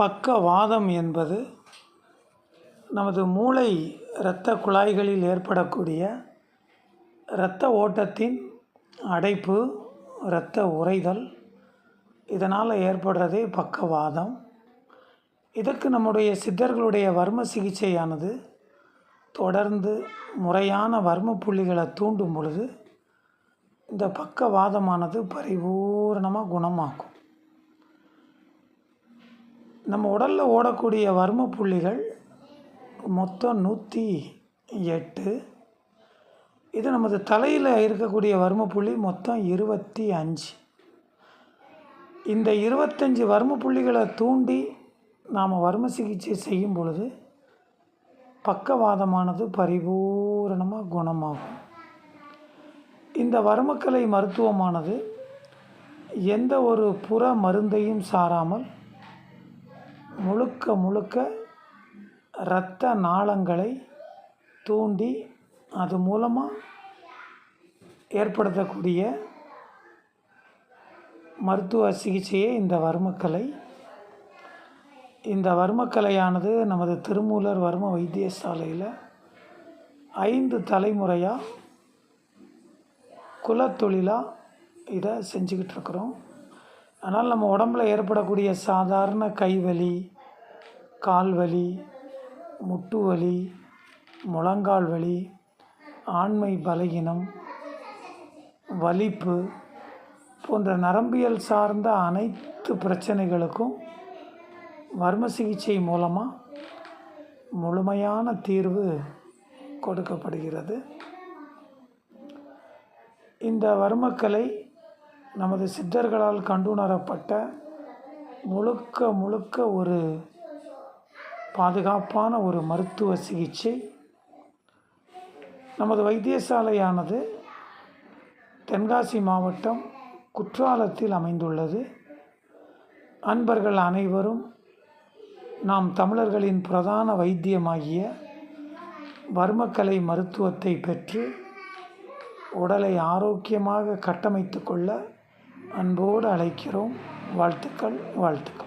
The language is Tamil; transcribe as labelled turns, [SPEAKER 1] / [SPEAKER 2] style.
[SPEAKER 1] பக்கவாதம் என்பது நமது மூளை இரத்த குழாய்களில் ஏற்படக்கூடிய இரத்த ஓட்டத்தின் அடைப்பு இரத்த உறைதல் இதனால் ஏற்படுறதே பக்கவாதம். இதற்கு நம்முடைய சித்தர்களுடைய வர்ம சிகிச்சையானது தொடர்ந்து முறையான வர்ம புள்ளிகளை தூண்டும் பொழுது இந்த பக்கவாதமானது பரிபூரணமாக குணமாக்கும். நம்ம உடலில் ஓடக்கூடிய வர்ம புள்ளிகள் மொத்தம் நூற்றி எட்டு. இது நமது தலையில் இருக்கக்கூடிய வர்ம புள்ளி மொத்தம் இருபத்தி அஞ்சு. இந்த இருபத்தஞ்சி வர்ம புள்ளிகளை தூண்டி நாம் வர்ம சிகிச்சை செய்யும் பொழுது பக்கவாதமானது பரிபூரணமாக குணமாகும். இந்த வர்மக்கலை மருத்துவமானது எந்த ஒரு புற மருந்தையும் சாராமல் முழுக்க முழுக்க இரத்த நாளங்களை தூண்டி அது மூலமாக ஏற்படுத்தக்கூடிய மருத்துவ சிகிச்சையே இந்த வர்மக்கலை. இந்த வர்மக்கலையானது நமது திருமூலர் வர்ம வைத்தியசாலையில் ஐந்து தலைமுறையாக குலத்தொழிலாக இதை செஞ்சுக்கிட்டு இருக்கிறோம். அதனால் நம்ம உடம்புல ஏற்படக்கூடிய சாதாரண கைவலி கால் வலி முட்டு வலி முழங்கால் வலி ஆண்மை பலகீனம் வலிப்பு போன்ற நரம்பியல் சார்ந்த அனைத்து பிரச்சனைகளுக்கும் வர்ம சிகிச்சை மூலமாக முழுமையான தீர்வு கொடுக்கப்படுகிறது. இந்த வர்மக்கலை நமது சித்தர்களால் கண்டுணரப்பட்ட முழுக்க முழுக்க ஒரு பாதுகாப்பான ஒரு மருத்துவ சிகிச்சை. நமது வைத்தியசாலையானது தென்காசி மாவட்டம் குற்றாலத்தில் அமைந்துள்ளது. அன்பர்கள் அனைவரும் நாம் தமிழர்களின் பிரதான வைத்தியமாகிய வர்மக்கலை மருத்துவத்தை பெற்று உடலை ஆரோக்கியமாக கட்டமைத்து கொள்ள அன்போடு அழைக்கிறோம். வாழ்த்துக்கள் வாழ்த்துக்கள்.